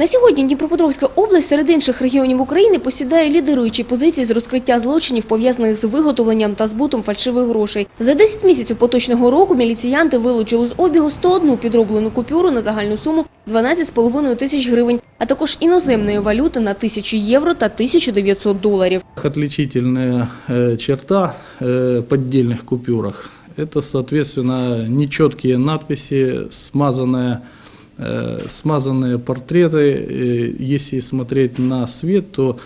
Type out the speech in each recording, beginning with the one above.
На сьогодні Дніпропетровська область серед інших регіонів України посідає лідируючі позиції з розкриття злочинів, пов'язаних з виготовленням та збутом фальшивих грошей. За 10 місяців поточного року міліціянти вилучили з обігу 101 підроблену купюру на загальну суму 12,5 тисяч гривень, а також іноземної валюти на 1000 євро та 1900 доларів. Отличительная э, черта э, поддельных купюрах – это, соответственно, нечеткие надписи, смазанные, э, смазанные портреты. Э, Если смотреть на свет, то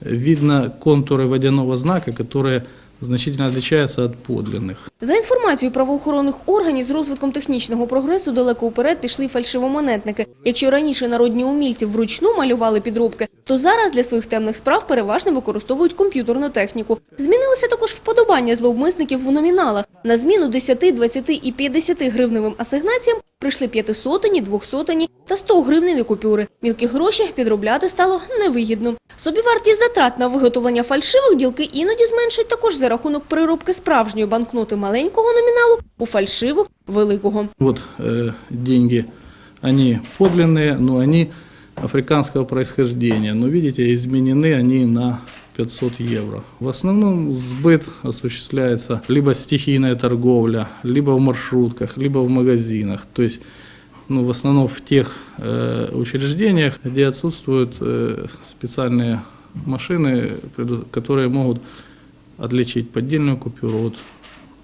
видно контуры водяного знака, которые значительно отличаются от подлинных. За інформацією правоохоронних органів, з розвитком технічного прогресу далеко вперед пішли фальшивомонетники. Якщо раніше народні умільці вручну малювали підробки, то зараз для своїх темних справ переважно використовують комп'ютерну техніку. Змінилося також вподобання зловмисників в номіналах. На зміну 10, 20 і 50 гривневим асигнаціям прийшли п'ятисотені, двохсотені та 100 гривневі купюри. Мілкі гроші підробляти стало невигідно. Собівартість затрат на виготовлення фальшивих ділки іноді зменшують також за рахунок переробки справжньої банкноти маленького номіналу у фальшиву великого. Вот э, деньги, они подлинные, но они африканского происхождения. Но видите, изменены они на 500 евро. В основном сбыт осуществляется либо стихийная торговля, либо в маршрутках, либо в магазинах. То есть ну, в основном в тех э, учреждениях, где отсутствуют э, специальные машины, преду- которые могут отличить поддельную купюру от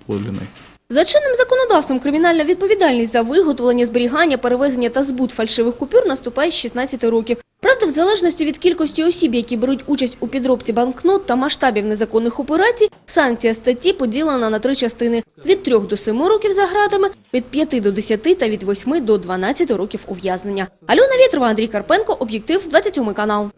подлинной. За чинним законодавством кримінальна відповідальність за виготовлення, зберігання, перевезення та збут фальшивих купюр наступає з 16 років. Правда, в залежності від кількості осіб, які беруть участь у підробці банкнот та масштабів незаконних операцій, санкція статті поділена на три частини – від 3 до 7 років за гратами, від 5 до 10 та від 8 до 12 років ув'язнення. Альона Вєтрова, Андрій Карпенко, Об'єктив, 27 канал.